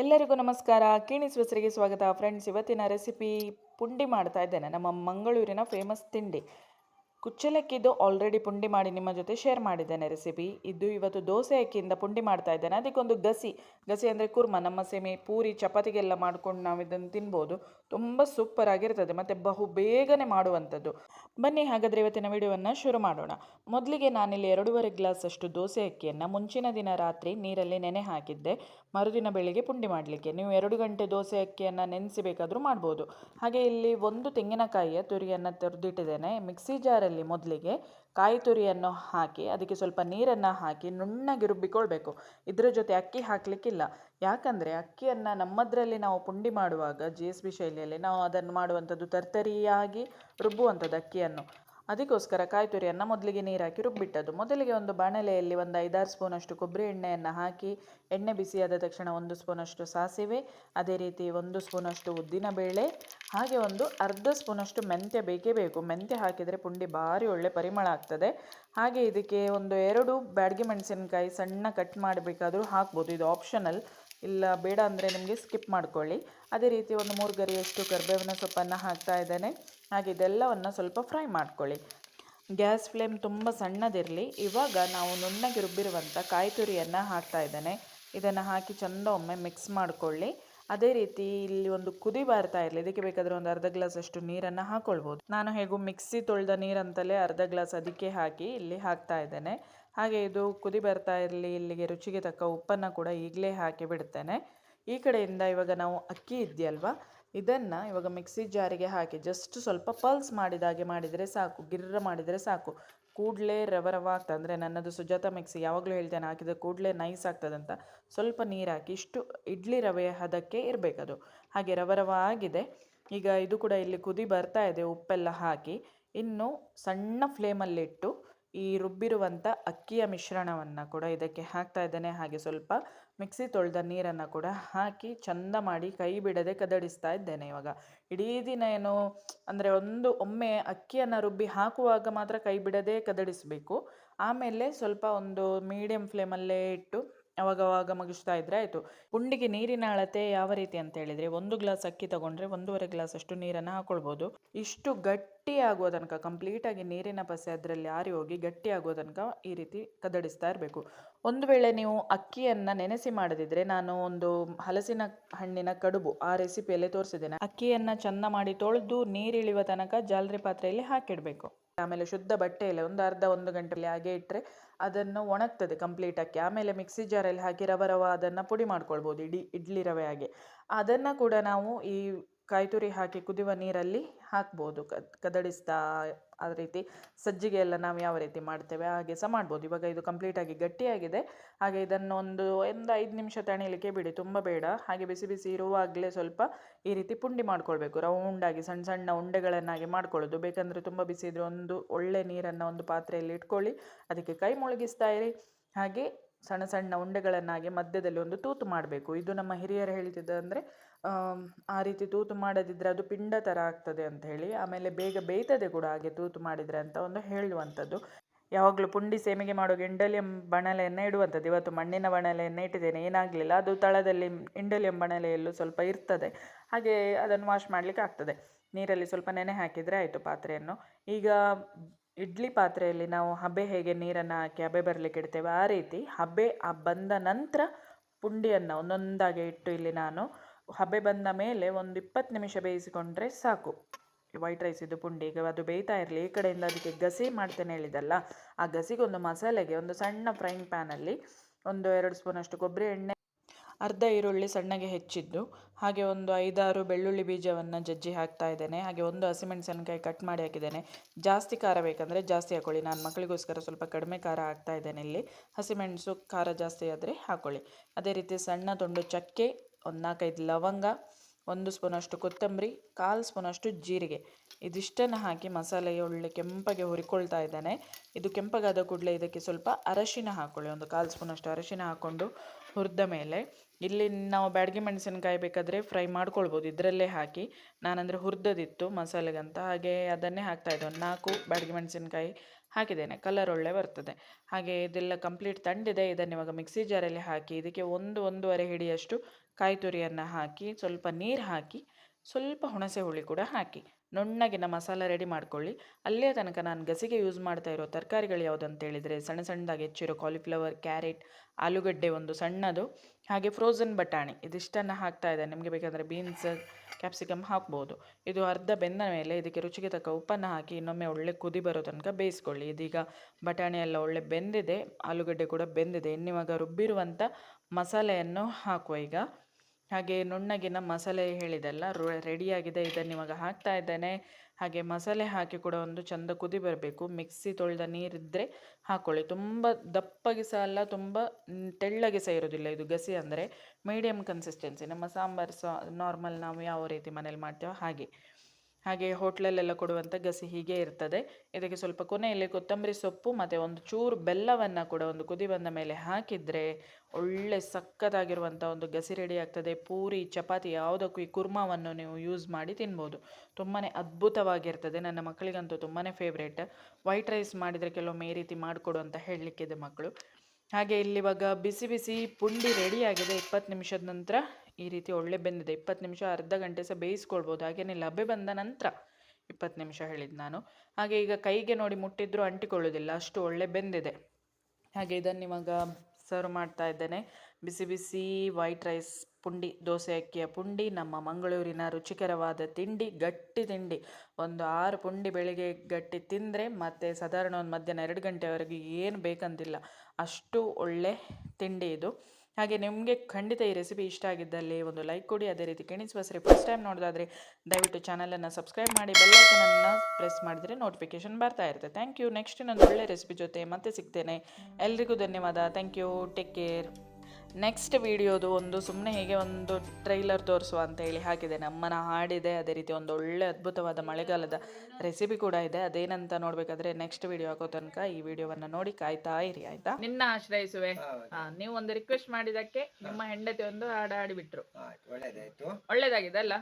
ಎಲ್ಲರಿಗೂ ನಮಸ್ಕಾರ. ಕಿಣಿಸ್ ಹೆಸರಿಗೆ ಸ್ವಾಗತ. ಫ್ರೆಂಡ್ಸ್ ಇವತ್ತಿನ ರೆಸಿಪಿ ಪುಂಡಿ ಮಾಡ್ತಾ ಇದ್ದೇನೆ. ನಮ್ಮ ಮಂಗಳೂರಿನ ಫೇಮಸ್ ತಿಂಡಿ. ಕುಚ್ಚಲಕ್ಕಿದು ಆಲ್ರೆಡಿ ಪುಂಡಿ ಮಾಡಿ ನಿಮ್ಮ ಜೊತೆ ಶೇರ್ ಮಾಡಿದ್ದೇನೆ ರೆಸಿಪಿ ಇದು ಇವತ್ತು ದೋಸೆ ಅಕ್ಕಿಯಿಂದ ಪುಂಡಿ ಮಾಡ್ತಾ ಇದ್ದೇನೆ. ಅದಕ್ಕೊಂದು ಗಸಿ. ಗಸಿ ಅಂದರೆ ಕುರ್ಮ, ನಮ್ಮ ಸೆಮಿ ಪೂರಿ, ಚಪಾತಿಗೆಲ್ಲ ಮಾಡ್ಕೊಂಡು ನಾವು ಇದನ್ನು ತಿನ್ಬೋದು. ತುಂಬ ಸೂಪರ್ ಆಗಿರ್ತದೆ. ಮತ್ತು ಬಹು ಬೇಗನೆ ಮಾಡುವಂಥದ್ದು. ಬನ್ನಿ ಹಾಗಾದರೆ ಇವತ್ತಿನ ವಿಡಿಯೋವನ್ನು ಶುರು ಮಾಡೋಣ. ಮೊದಲಿಗೆ ನಾನಿಲ್ಲಿ ಎರಡೂವರೆ ಗ್ಲಾಸ್ ಅಷ್ಟು ದೋಸೆ ಅಕ್ಕಿಯನ್ನು ಮುಂಚಿನ ದಿನ ರಾತ್ರಿ ನೀರಲ್ಲಿ ನೆನೆ ಹಾಕಿದ್ದೆ. ಮರುದಿನ ಬೆಳಿಗ್ಗೆ ಪುಂಡಿ ಮಾಡಲಿಕ್ಕೆ. ನೀವು ಎರಡು ಗಂಟೆ ದೋಸೆ ಅಕ್ಕಿಯನ್ನು ನೆನೆಸಿ ಬೇಕಾದರೂ ಮಾಡ್ಬೋದು. ಹಾಗೆ ಇಲ್ಲಿ ಒಂದು ತೆಂಗಿನಕಾಯಿಯ ತುರಿಯನ್ನು ತೆರೆದಿಟ್ಟಿದ್ದೇನೆ. ಮಿಕ್ಸಿ ಜಾರಲ್ಲಿ ಮೊದಲಿಗೆ ಕಾಯಿ ತುರಿಯನ್ನು ಹಾಕಿ, ಅದಕ್ಕೆ ಸ್ವಲ್ಪ ನೀರನ್ನು ಹಾಕಿ ನುಣ್ಣಗೆ ರುಬ್ಬಿಕೊಳ್ಬೇಕು ಇದರ ಜೊತೆ ಅಕ್ಕಿ ಹಾಕಲಿಕ್ಕಿಲ್ಲ. ಯಾಕಂದರೆ ಅಕ್ಕಿಯನ್ನು ನಮ್ಮದರಲ್ಲಿ ನಾವು ಪುಂಡಿ ಮಾಡುವಾಗ, ಜಿ ಎಸ್ ಬಿ ಶೈಲಿಯಲ್ಲಿ ನಾವು ಅದನ್ನು ಮಾಡುವಂಥದ್ದು ತರ್ತರಿಯಾಗಿ ರುಬ್ಬುವಂಥದ್ದು ಅಕ್ಕಿಯನ್ನು. ಅದಕ್ಕೋಸ್ಕರ ಕಾಯಿ ತುರಿಯನ್ನು ಮೊದಲಿಗೆ ನೀರು ಹಾಕಿ ರುಬ್ಬಿಟ್ಟದ್ದು. ಮೊದಲಿಗೆ ಒಂದು ಬಾಣಲೆಯಲ್ಲಿ ಒಂದು ಐದಾರು ಸ್ಪೂನಷ್ಟು ಕೊಬ್ಬರಿ ಎಣ್ಣೆಯನ್ನು ಹಾಕಿ, ಎಣ್ಣೆ ಬಿಸಿಯಾದ ತಕ್ಷಣ ಒಂದು ಸ್ಪೂನಷ್ಟು ಸಾಸಿವೆ, ಅದೇ ರೀತಿ ಒಂದು ಸ್ಪೂನಷ್ಟು ಉದ್ದಿನಬೇಳೆ ಹಾಗೆ ಒಂದು ಅರ್ಧ ಸ್ಪೂನಷ್ಟು ಮೆಂತ್ಯ ಬೇಕೇ ಬೇಕು. ಮೆಂತ್ಯ ಹಾಕಿದರೆ ಪುಂಡಿ ಭಾರಿ ಒಳ್ಳೆ ಪರಿಮಳ ಆಗ್ತದೆ. ಹಾಗೆ ಇದಕ್ಕೆ ಒಂದು ಎರಡು ಬ್ಯಾಡಗಿ ಮೆಣಸಿನಕಾಯಿ ಸಣ್ಣ ಕಟ್ ಮಾಡಬೇಕಾದರೂ ಹಾಕ್ಬೋದು. ಇದು ಆಪ್ಷನಲ್ ಇಲ್ಲ ಬೇಡ ಅಂದರೆ ನಿಮಗೆ ಸ್ಕಿಪ್ ಮಾಡ್ಕೊಳ್ಳಿ. ಅದೇ ರೀತಿ ಒಂದು ಮೂರು ಗರಿಯಷ್ಟು ಕರ್ಬೇವಿನ ಸೊಪ್ಪನ್ನು ಹಾಕ್ತಾ ಇದ್ದೇನೆ. ಹಾಗೆ ಇದೆಲ್ಲವನ್ನು ಸ್ವಲ್ಪ ಫ್ರೈ ಮಾಡ್ಕೊಳ್ಳಿ. ಗ್ಯಾಸ್ ಫ್ಲೇಮ್ ತುಂಬ ಸಣ್ಣದಿರಲಿ. ಇವಾಗ ನಾವು ನುಣ್ಣಗೆ ರುಬ್ಬಿರುವಂಥ ಕಾಯಿ ತುರಿಯನ್ನು ಹಾಕ್ತಾ ಇದ್ದೇನೆ. ಇದನ್ನು ಹಾಕಿ ಚೆಂದ ಒಮ್ಮೆ ಮಿಕ್ಸ್ ಮಾಡಿಕೊಳ್ಳಿ. ಅದೇ ರೀತಿ ಇಲ್ಲಿ ಒಂದು ಕುದಿ ಬರ್ತಾ ಇರಲಿ. ಇದಕ್ಕೆ ಬೇಕಾದರೆ ಒಂದು ಅರ್ಧ ಗ್ಲಾಸ್ ಅಷ್ಟು ನೀರನ್ನು ಹಾಕ್ಕೊಳ್ಬೋದು ನಾನು ಹೇಗೂ ಮಿಕ್ಸಿ ತೊಳೆದ ನೀರಂತಲೇ ಅರ್ಧ ಗ್ಲಾಸ್ ಅದಕ್ಕೆ ಹಾಕಿ ಇಲ್ಲಿ ಹಾಕ್ತಾ ಇದ್ದೇನೆ. ಹಾಗೆ ಇದು ಕುದಿ ಬರ್ತಾ ಇರಲಿ, ಇಲ್ಲಿಗೆ ರುಚಿಗೆ ತಕ್ಕ ಉಪ್ಪನ್ನು ಕೂಡ ಈಗಲೇ ಹಾಕಿ ಬಿಡ್ತೇನೆ. ಈ ಕಡೆಯಿಂದ ಇವಾಗ ನಾವು ಅಕ್ಕಿ ಇದೆಯಲ್ವಾ ಇದನ್ನು ಇವಾಗ ಮಿಕ್ಸಿ ಜಾರಿಗೆ ಹಾಕಿ ಜಸ್ಟ್ ಸ್ವಲ್ಪ ಪಲ್ಸ್ ಮಾಡಿದಾಗೆ ಮಾಡಿದರೆ ಸಾಕು, ಗಿರ್ರ ಮಾಡಿದರೆ ಸಾಕು. ಕೂಡಲೇ ರವ ರವ ಆಗ್ತದೆ ಅಂದರೆ ನನ್ನದು ಸುಜಾತ ಮಿಕ್ಸಿ ಯಾವಾಗಲೂ ಹೇಳ್ತೇನೆ ಹಾಕಿದ ಕೂಡಲೇ ನೈಸ್ ಆಗ್ತದಂತ. ಸ್ವಲ್ಪ ನೀರು ಹಾಕಿ ಇಷ್ಟು ಇಡ್ಲಿ ರವೆ ಹದಕ್ಕೆ ಇರಬೇಕದು. ಹಾಗೆ ರವ ರವ ಆಗಿದೆ. ಈಗ ಇದು ಕೂಡ ಇಲ್ಲಿ ಕುದಿ ಬರ್ತಾ ಇದೆ, ಉಪ್ಪೆಲ್ಲ ಹಾಕಿ. ಇನ್ನು ಸಣ್ಣ ಫ್ಲೇಮಲ್ಲಿಟ್ಟು ಈ ರುಬ್ಬಿರುವಂಥ ಅಕ್ಕಿಯ ಮಿಶ್ರಣವನ್ನು ಕೂಡ ಇದಕ್ಕೆ ಹಾಕ್ತಾ ಇದ್ದೇನೆ. ಹಾಗೆ ಸ್ವಲ್ಪ ಮಿಕ್ಸಿ ತೊಳೆದ ನೀರನ್ನು ಕೂಡ ಹಾಕಿ ಚಂದ ಮಾಡಿ ಕೈ ಬಿಡದೆ ಕದಡಿಸ್ತಾ ಇದ್ದೇನೆ ಇವಾಗ. ಇಡೀ ದಿನ ಏನು, ಅಂದರೆ ಒಂದು ಒಮ್ಮೆ ಅಕ್ಕಿಯನ್ನು ರುಬ್ಬಿ ಹಾಕುವಾಗ ಮಾತ್ರ ಕೈ ಬಿಡದೆ ಕದಡಿಸಬೇಕು. ಆಮೇಲೆ ಸ್ವಲ್ಪ ಒಂದು ಮೀಡಿಯಮ್ ಫ್ಲೇಮಲ್ಲೇ ಇಟ್ಟು ಅವಾಗವಾಗ ಮುಗಿಸ್ತಾ ಇದ್ರೆ ಆಯಿತು. ಪುಂಡಿಗೆ ನೀರಿನ ಅಳತೆ ಯಾವ ರೀತಿ ಅಂತ ಹೇಳಿದ್ರೆ ಒಂದು ಗ್ಲಾಸ್ ಅಕ್ಕಿ ತಗೊಂಡ್ರೆ ಒಂದೂವರೆ ಗ್ಲಾಸ್ ಅಷ್ಟು ನೀರನ್ನು ಹಾಕೊಳ್ಬೋದು. ಇಷ್ಟು ಗಟ್ಟಿ ಆಗುವ ತನಕ ಕಂಪ್ಲೀಟಾಗಿ ನೀರಿನ ಪಸೆ ಅದರಲ್ಲಿ ಆರಿ ಹೋಗಿ ಗಟ್ಟಿ ಆಗುವ ತನಕ ಈ ರೀತಿ ಕದಡಿಸ್ತಾ ಇರಬೇಕು. ಒಂದು ವೇಳೆ ನೀವು ಅಕ್ಕಿಯನ್ನ ನೆನೆಸಿ ಮಾಡದಿದ್ರೆ ನಾನು ಒಂದು ಹಲಸಿನ ಹಣ್ಣಿನ ಕಡುಬು ಆ ರೆಸಿಪಿಯಲ್ಲಿ ತೋರಿಸಿದ್ದೇನೆ. ಅಕ್ಕಿಯನ್ನು ಚಂದ ಮಾಡಿ ತೊಳೆದು ನೀರಿಳಿಯುವ ತನಕ ಜಾಲರಿ ಪಾತ್ರೆಯಲ್ಲಿ ಹಾಕಿಡಬೇಕು. ಆಮೇಲೆ ಶುದ್ಧ ಬಟ್ಟೆಯಲ್ಲಿ ಒಂದು ಅರ್ಧ ಒಂದು ಗಂಟೆಯಲ್ಲಿ ಹಾಗೆ ಇಟ್ಟರೆ ಅದನ್ನು ಒಣಗ್ತದೆ ಕಂಪ್ಲೀಟ್ ಅಕ್ಕಿ ಆಮೇಲೆ ಮಿಕ್ಸಿ ಜಾರಲ್ಲಿ ಹಾಕಿ ರವ ರವ ಅದನ್ನು ಪುಡಿ ಮಾಡ್ಕೊಳ್ಬೋದು, ಇಡೀ ಇಡ್ಲಿ ರವೆ ಹಾಗೆ. ಅದನ್ನು ಕೂಡ ನಾವು ಈ ಕಾಯಿ ತುರಿ ಹಾಕಿ ಕುದಿಯುವ ನೀರಲ್ಲಿ ಹಾಕ್ಬೋದು, ಕದ್ ಕದಡಿಸ್ತಾ ಆ ರೀತಿ ಸಜ್ಜಿಗೆ ಎಲ್ಲ ನಾವು ಯಾವ ರೀತಿ ಮಾಡ್ತೇವೆ ಹಾಗೆ ಸಹ ಮಾಡ್ಬೋದು. ಇವಾಗ ಇದು ಕಂಪ್ಲೀಟಾಗಿ ಗಟ್ಟಿಯಾಗಿದೆ. ಹಾಗೆ ಇದನ್ನು ಒಂದು ಒಂದು ಐದು ನಿಮಿಷ ತಣಿಲಿಕ್ಕೆ ಬಿಡಿ. ತುಂಬ ಬೇಡ. ಹಾಗೆ ಬಿಸಿ ಬಿಸಿ ಇರುವಾಗಲೇ ಸ್ವಲ್ಪ ಈ ರೀತಿ ಪುಂಡಿ ಮಾಡ್ಕೊಳ್ಬೇಕು. ರೌಂಡಾಗಿ ಸಣ್ಣ ಸಣ್ಣ ಉಂಡೆಗಳನ್ನಾಗಿ ಮಾಡ್ಕೊಳ್ಳೋದು. ಬೇಕಂದರೆ ತುಂಬ ಬಿಸಿ ಇದ್ದರೆ ಒಂದು ಒಳ್ಳೆ ನೀರನ್ನು ಒಂದು ಪಾತ್ರೆಯಲ್ಲಿ ಇಟ್ಕೊಳ್ಳಿ. ಅದಕ್ಕೆ ಕೈ ಮುಳುಗಿಸ್ತಾ ಇರಿ. ಹಾಗೆ ಸಣ್ಣ ಸಣ್ಣ ಉಂಡೆಗಳನ್ನಾಗಿ ಮಧ್ಯದಲ್ಲಿ ಒಂದು ತೂತು ಮಾಡಬೇಕು. ಇದು ನಮ್ಮ ಹಿರಿಯರು ಹೇಳ್ತಿದ್ದ ಅಂದರೆ ಆ ರೀತಿ ತೂತು ಮಾಡದಿದ್ದರೆ ಅದು ಪಿಂಡ ಥರ ಆಗ್ತದೆ ಅಂತ ಹೇಳಿ, ಆಮೇಲೆ ಬೇಗ ಬೇಯ್ತದೆ ಕೂಡ ಹಾಗೆ ತೂತು ಮಾಡಿದರೆ ಅಂತ ಒಂದು ಹೇಳುವಂಥದ್ದು. ಯಾವಾಗಲೂ ಪುಂಡಿ ಸೇಮಿಗೆ ಮಾಡೋ ಇಂಡಲಿಯಂ ಬಣಲೆಯನ್ನು ಇಡುವಂಥದ್ದು. ಇವತ್ತು ಮಣ್ಣಿನ ಬಣಲೆಯನ್ನು ಇಟ್ಟಿದ್ದೇನೆ, ಏನಾಗಲಿಲ್ಲ. ಅದು ತಳದಲ್ಲಿ ಇಂಡಲಿಯಂ ಬಣಲೆಯಲ್ಲೂ ಸ್ವಲ್ಪ ಇರ್ತದೆ. ಹಾಗೆ ಅದನ್ನು ವಾಶ್ ಮಾಡಲಿಕ್ಕೆ ಆಗ್ತದೆ. ನೀರಲ್ಲಿ ಸ್ವಲ್ಪ ನೆನೆ ಹಾಕಿದರೆ ಆಯಿತು ಪಾತ್ರೆಯನ್ನು. ಈಗ ಇಡ್ಲಿ ಪಾತ್ರೆಯಲ್ಲಿ ನಾವು ಹಬೆ ಹೇಗೆ ನೀರನ್ನು ಹಾಕಿ ಹಬೆ ಬರಲಿಕ್ಕೆ ಇಡ್ತೇವೆ, ಆ ರೀತಿ ಹಬೆ ಆ ಬಂದ ನಂತರ ಪುಂಡಿಯನ್ನು ಒಂದೊಂದಾಗಿ ಇಟ್ಟು ಇಲ್ಲಿ ನಾನು ಹಬೆ ಬಂದ ಮೇಲೆ ಒಂದು ಇಪ್ಪತ್ತು ನಿಮಿಷ ಬೇಯಿಸಿಕೊಂಡ್ರೆ ಸಾಕು. ವೈಟ್ ರೈಸ್ ಇದು ಪುಂಡಿ. ಈಗ ಅದು ಬೇಯ್ತಾ ಇರಲಿ. ಈ ಕಡೆಯಿಂದ ಅದಕ್ಕೆ ಗಸಿ ಮಾಡ್ತೇನೆ ಹೇಳಿದಲ್ಲ ಆ ಗಸಿಗೆ ಒಂದು ಮಸಾಲೆಗೆ ಒಂದು ಸಣ್ಣ ಫ್ರೈಂಗ್ ಪ್ಯಾನಲ್ಲಿ ಒಂದು ಎರಡು ಸ್ಪೂನಷ್ಟು ಕೊಬ್ಬರಿ ಎಣ್ಣೆ, ಅರ್ಧ ಈರುಳ್ಳಿ ಸಣ್ಣಗೆ ಹೆಚ್ಚಿದ್ದು, ಹಾಗೆ ಒಂದು ಐದಾರು ಬೆಳ್ಳುಳ್ಳಿ ಬೀಜವನ್ನು ಜಜ್ಜಿ ಹಾಕ್ತಾ ಇದ್ದೇನೆ. ಹಾಗೆ ಒಂದು ಹಸಿಮೆಣಸಿನಕಾಯಿ ಕಟ್ ಮಾಡಿ ಹಾಕಿದ್ದೇನೆ. ಜಾಸ್ತಿ ಖಾರ ಬೇಕಂದರೆ ಜಾಸ್ತಿ ಹಾಕೊಳ್ಳಿ. ನಾನು ಮಕ್ಕಳಿಗೋಸ್ಕರ ಸ್ವಲ್ಪ ಕಡಿಮೆ ಖಾರ ಹಾಕ್ತಾ ಇದ್ದೇನೆ ಇಲ್ಲಿ. ಹಸಿಮೆಣಸು ಖಾರ ಜಾಸ್ತಿ ಆದರೆ ಹಾಕ್ಕೊಳ್ಳಿ ಅದೇ ರೀತಿ ಸಣ್ಣ ತುಂಡು ಚಕ್ಕೆ ಒಂದು ನಾಲ್ಕೈದು ಲವಂಗ, ಒಂದು ಸ್ಪೂನಷ್ಟು ಕೊತ್ತಂಬರಿ, ಕಾಲು ಸ್ಪೂನಷ್ಟು ಜೀರಿಗೆ. ಇದಿಷ್ಟನ್ನು ಹಾಕಿ ಮಸಾಲೆ ಒಳ್ಳೆ ಕೆಂಪಗೆ ಹುರಿಕೊಳ್ತಾ ಇದ್ದಾನೆ. ಇದು ಕೆಂಪಗಾದ ಕೂಡಲೇ ಇದಕ್ಕೆ ಸ್ವಲ್ಪ ಅರಶಿನ ಹಾಕ್ಕೊಳ್ಳಿ ಒಂದು ಕಾಲು ಸ್ಪೂನಷ್ಟು ಅರಶಿನ ಹಾಕ್ಕೊಂಡು ಹುರಿದ ಮೇಲೆ ಇಲ್ಲಿ ನಾವು ಬ್ಯಾಡಗಿ ಮೆಣಸಿನಕಾಯಿ ಬೇಕಾದರೆ ಫ್ರೈ ಮಾಡ್ಕೊಳ್ಬೋದು. ಇದರಲ್ಲೇ ಹಾಕಿ ನಾನಂದರೆ ಹುರಿದದಿತ್ತು ಮಸಾಲೆಗಂತ. ಹಾಗೆ ಅದನ್ನೇ ಹಾಕ್ತಾ ಇದ್ದೆ. ಒಂದು ನಾಲ್ಕು ಬ್ಯಾಡಗಿ ಮೆಣಸಿನಕಾಯಿ ಹಾಕಿದ್ದೇನೆ. ಕಲರ್ ಒಳ್ಳೆ ಬರ್ತದೆ. ಹಾಗೆ ಇದೆಲ್ಲ ಕಂಪ್ಲೀಟ್ ತಂಡಿದೆ ಇದನ್ನು ಇವಾಗ ಮಿಕ್ಸಿ ಜಾರಲ್ಲಿ ಹಾಕಿ ಇದಕ್ಕೆ ಒಂದು ಒಂದೂವರೆ ಹಿಡಿಯಷ್ಟು ಕಾಯಿ ತುರಿಯನ್ನು ಹಾಕಿ, ಸ್ವಲ್ಪ ನೀರು ಹಾಕಿ, ಸ್ವಲ್ಪ ಹುಣಸೆ ಹುಳಿ ಕೂಡ ಹಾಕಿ. ನುಣ್ಣಗಿನ ಮಸಾಲ ರೆಡಿ ಮಾಡ್ಕೊಳ್ಳಿ. ಅಲ್ಲಿಯ ತನಕ ನಾನು ಗಸಿಗೆ ಯೂಸ್ ಮಾಡ್ತಾ ಇರೋ ತರಕಾರಿಗಳು ಯಾವುದು ಅಂತ ಹೇಳಿದರೆ ಸಣ್ಣ ಸಣ್ಣದಾಗಿ ಹೆಚ್ಚಿರೋ ಕಾಲಿಫ್ಲವರ್ ಕ್ಯಾರೆಟ್ ಆಲೂಗಡ್ಡೆ ಒಂದು ಸಣ್ಣದು, ಹಾಗೆ ಫ್ರೋಝನ್ ಬಟಾಣಿ. ಇದಿಷ್ಟನ್ನು ಹಾಕ್ತಾ ಇದ್ದಾರೆ ನಿಮಗೆ ಬೇಕಾದರೆ ಬೀನ್ಸ್ ಕ್ಯಾಪ್ಸಿಕಮ್ ಹಾಕ್ಬೋದು. ಇದು ಅರ್ಧ ಬೆಂದ ಮೇಲೆ ಇದಕ್ಕೆ ರುಚಿಗೆ ತಕ್ಕ ಉಪ್ಪನ್ನು ಹಾಕಿ, ಇನ್ನೊಮ್ಮೆ ಒಳ್ಳೆ ಕುದಿ ಬರೋ ತನಕ ಬೇಯಿಸ್ಕೊಳ್ಳಿ. ಇದೀಗ ಬಟಾಣಿ ಎಲ್ಲ ಒಳ್ಳೆ ಬೆಂದಿದೆ, ಆಲೂಗಡ್ಡೆ ಕೂಡ ಬೆಂದಿದೆ. ಇನ್ನಿವಾಗ ರುಬ್ಬಿರುವಂಥ ಮಸಾಲೆಯನ್ನು ಹಾಕುವ ಈಗ. ಹಾಗೆ ನುಣ್ಣಗಿನ ಮಸಾಲೆ ಹೇಳಿದೆಲ್ಲ ರೆಡಿಯಾಗಿದೆ, ಇದನ್ನು ಇವಾಗ ಹಾಕ್ತಾ ಇದ್ದೇನೆ. ಹಾಗೆ ಮಸಾಲೆ ಹಾಕಿ ಕೂಡ ಒಂದು ಚಂದ ಕುದಿ ಬರಬೇಕು. ಮಿಕ್ಸಿ ತೊಳೆದ ನೀರಿದ್ದರೆ ಹಾಕ್ಕೊಳ್ಳಿ ತುಂಬ ದಪ್ಪಗೆ ಸಹ ಅಲ್ಲ, ತುಂಬ ತೆಳ್ಳಗೆ ಸಹ ಇರೋದಿಲ್ಲ ಇದು ಗಸಿ ಅಂದರೆ. ಮೀಡಿಯಮ್ ಕನ್ಸಿಸ್ಟೆನ್ಸಿ ನಮ್ಮ ಸಾಂಬಾರು ಸಹ ನಾರ್ಮಲ್ ನಾವು ಯಾವ ರೀತಿ ಮನೇಲಿ ಮಾಡ್ತೇವೋ ಹಾಗೆ. ಹಾಗೆ ಹೋಟ್ಲಲ್ಲೆಲ್ಲ ಕೊಡುವಂಥ ಗಸಿ ಹೀಗೆ ಇರ್ತದೆ. ಇದಕ್ಕೆ ಸ್ವಲ್ಪ ಕೊನೆಯಲ್ಲಿ ಕೊತ್ತಂಬರಿ ಸೊಪ್ಪು, ಮತ್ತು ಒಂದು ಚೂರು ಬೆಲ್ಲವನ್ನು ಕೂಡ ಒಂದು ಕುದಿ ಬಂದ ಮೇಲೆ ಹಾಕಿದರೆ ಒಳ್ಳೆ ಸಕ್ಕತ್ತಾಗಿರುವಂಥ ಒಂದು ಗಸಿ ರೆಡಿ ಆಗ್ತದೆ. ಪೂರಿ, ಚಪಾತಿ ಯಾವುದಕ್ಕೂ ಈ ಕುರ್ಮಾವನ್ನು ನೀವು ಯೂಸ್ ಮಾಡಿ ತಿನ್ಬೋದು. ತುಂಬಾ ಅದ್ಭುತವಾಗಿರ್ತದೆ. ನನ್ನ ಮಕ್ಕಳಿಗಂತೂ ತುಂಬಾ ಫೇವ್ರೇಟ್ ವೈಟ್ ರೈಸ್ ಮಾಡಿದರೆ ಕೆಲವೊಮ್ಮೆ ಈ ರೀತಿ ಮಾಡಿಕೊಡು ಅಂತ ಹೇಳಲಿಕ್ಕಿದೆ ಮಕ್ಕಳು. ಹಾಗೆ ಇಲ್ಲಿವಾಗ ಬಿಸಿ ಬಿಸಿ ಪುಂಡಿ ರೆಡಿಯಾಗಿದೆ ಇಪ್ಪತ್ತು ನಿಮಿಷದ ನಂತರ ಈ ರೀತಿ ಒಳ್ಳೆ ಬೆಂದಿದೆ. ಇಪ್ಪತ್ತು ನಿಮಿಷ ಅರ್ಧ ಗಂಟೆ ಸಹ ಬೇಯಿಸ್ಕೊಳ್ಬೋದು. ಹಾಗೆಯೇ ಲಭೆ ಬಂದ ನಂತರ ಇಪ್ಪತ್ತು ನಿಮಿಷ ಹೇಳಿದ್ದು ನಾನು. ಹಾಗೆ ಈಗ ಕೈಗೆ ನೋಡಿ ಮುಟ್ಟಿದ್ರೂ ಅಂಟಿಕೊಳ್ಳೋದಿಲ್ಲ. ಅಷ್ಟು ಒಳ್ಳೆ ಬೆಂದಿದೆ. ಹಾಗೆ ಇದನ್ನು ಇವಾಗ ಸರ್ವ್ ಮಾಡ್ತಾ ಇದ್ದೇನೆ. ಬಿಸಿ ಬಿಸಿ ವೈಟ್ ರೈಸ್ ಪುಂಡಿ, ದೋಸೆ ಅಕ್ಕಿಯ ಪುಂಡಿ, ನಮ್ಮ ಮಂಗಳೂರಿನ ರುಚಿಕರವಾದ ತಿಂಡಿ, ಗಟ್ಟಿ ತಿಂಡಿ. ಒಂದು ಆರು ಪುಂಡಿ ಬೆಳಿಗ್ಗೆ ಗಟ್ಟಿ ತಿಂದರೆ ಮತ್ತು ಸಾಧಾರಣ ಒಂದು ಮಧ್ಯಾಹ್ನ ಎರಡು ಗಂಟೆವರೆಗೆ ಏನು ಬೇಕಂತಿಲ್ಲ. ಅಷ್ಟು ಒಳ್ಳೆ ತಿಂಡಿ ಇದು. ಹಾಗೆ ನಿಮಗೆ ಖಂಡಿತ ಈ ರೆಸಿಪಿ ಇಷ್ಟ ಆಗಿದ್ದಲ್ಲಿ ಒಂದು ಲೈಕ್ ಕೊಡಿ. ಅದೇ ರೀತಿ ಕೆಣಿಸುವ ಸರಿ ಫಸ್ಟ್ ಟೈಮ್ ನೋಡೋದಾದರೆ ದಯವಿಟ್ಟು ಚಾನಲನ್ನು ಸಬ್ಸ್ಕ್ರೈಬ್ ಮಾಡಿ ಬೆಲ್ಲೈಕನನ್ನು ಪ್ರೆಸ್ ಮಾಡಿದರೆ ನೋಟಿಫಿಕೇಶನ್ ಬರ್ತಾ ಇರುತ್ತೆ. ಥ್ಯಾಂಕ್ ಯು ನೆಕ್ಸ್ಟ್ ಇನ್ನೊಂದು ಒಳ್ಳೆ ರೆಸಿಪಿ ಜೊತೆ ಮತ್ತೆ ಸಿಗ್ತೇನೆ. ಎಲ್ರಿಗೂ ಧನ್ಯವಾದ. Thank you take care next ವಿಡಿಯೋದು ಒಂದು ಸುಮ್ಮನೆ ಹೀಗೆ ಒಂದು ಟ್ರೈಲರ್ ತೋರಿಸುವ ಅಂತ ಹೇಳಿ ಹಾಕಿದೆ. ನಮ್ಮನ ಹಾಡಿದೆ ಅದೇ ರೀತಿ ಒಂದು ಒಳ್ಳೆ ಅದ್ಭುತವಾದ ಮಳೆಗಾಲದ ರೆಸಿಪಿ ಕೂಡ ಇದೆ. ಅದೇನಂತ ನೋಡ್ಬೇಕಾದ್ರೆ ನೆಕ್ಸ್ಟ್ ವಿಡಿಯೋ ಹಾಕೋ ತನಕ ಈ ವಿಡಿಯೋವನ್ನ ನೋಡಿ ಕಾಯ್ತಾ ಇರಿ ಆಯ್ತಾ? ನಿನ್ನ ಆಶ್ರಯಿಸುವೆ. ನೀವು ಒಂದು ರಿಕ್ವೆಸ್ಟ್ ಮಾಡಿದಕ್ಕೆ ನಿಮ್ಮ ಹೆಂಡತಿ ಒಂದು ಹಾಡು ಹಾಡಿಬಿಟ್ರು. ಒಳ್ಳೇದಾಗಿದೆ ಅಲ್ಲ?